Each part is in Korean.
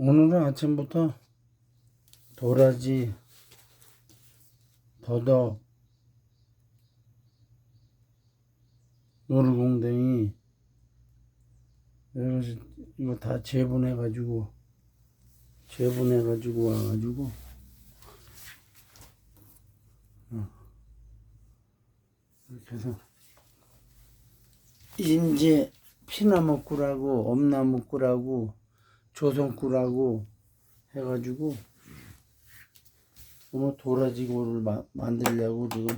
오늘은 아침부터 도라지, 더덕, 노루공댕이 이거 다 재분해 가지고 재분해 가지고 와 가지고 어. 이렇게 해서 인제 피나무꿀하고 엄나무꿀하고 조선꿀하고 해가지고 오늘 도라지골을 마- 만들려고 지금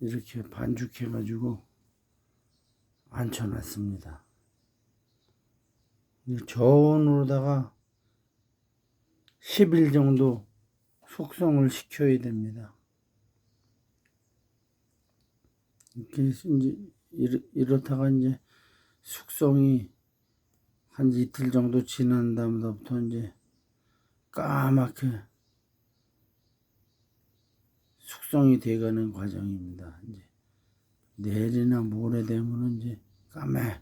이렇게 반죽해가지고 앉혀놨습니다. 이 저온으로다가 10일 정도 숙성을 시켜야 됩니다. 이렇게 이제 이렇- 이렇다가 이제 숙성이 한 이틀 정도 지난 다음부터 이제 까맣게 숙성이 돼가는 과정입니다. 이제 내일이나 모레 되면은 이제 까매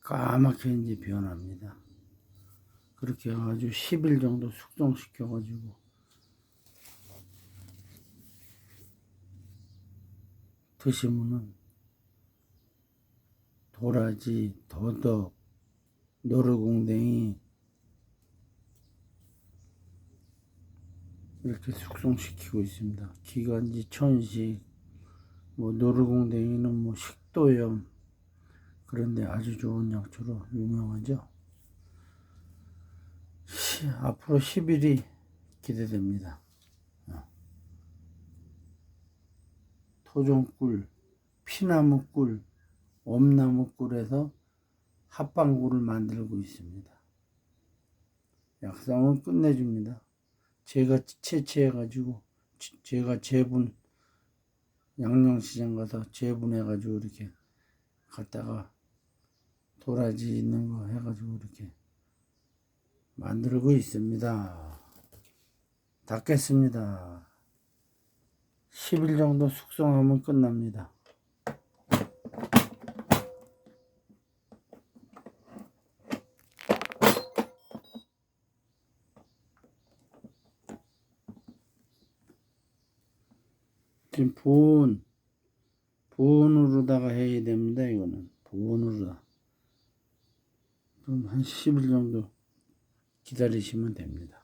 까맣게 이제 변합니다. 그렇게 해가지고 10일 정도 숙성시켜가지고 드시면은 도라지, 더덕, 노루공댕이 이렇게 숙성시키고 있습니다. 기관지 천식, 뭐 노루공댕이는 뭐 식도염 그런데 아주 좋은 약초로 유명하죠. 시- 앞으로 10일이 기대됩니다. 토종꿀, 피나무꿀, 엄나무꿀에서 합방꿀을 만들고 있습니다. 약상은 끝내줍니다. 제가 채취해가지고 지- 제가 재분 양념시장 가서 재분해가지고 이렇게 갖다가 도라지 있는 거 해가지고 이렇게 만들고 있습니다. 닫겠습니다. 10일 정도 숙성하면 끝납니다. 지금 보온, 보온으로다가 해야 됩니다. 이거는 보온으로다. 그럼 한 10일 정도 기다리시면 됩니다.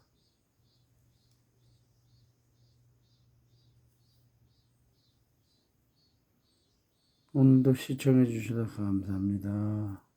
오늘도 시청해 주셔서 감사합니다.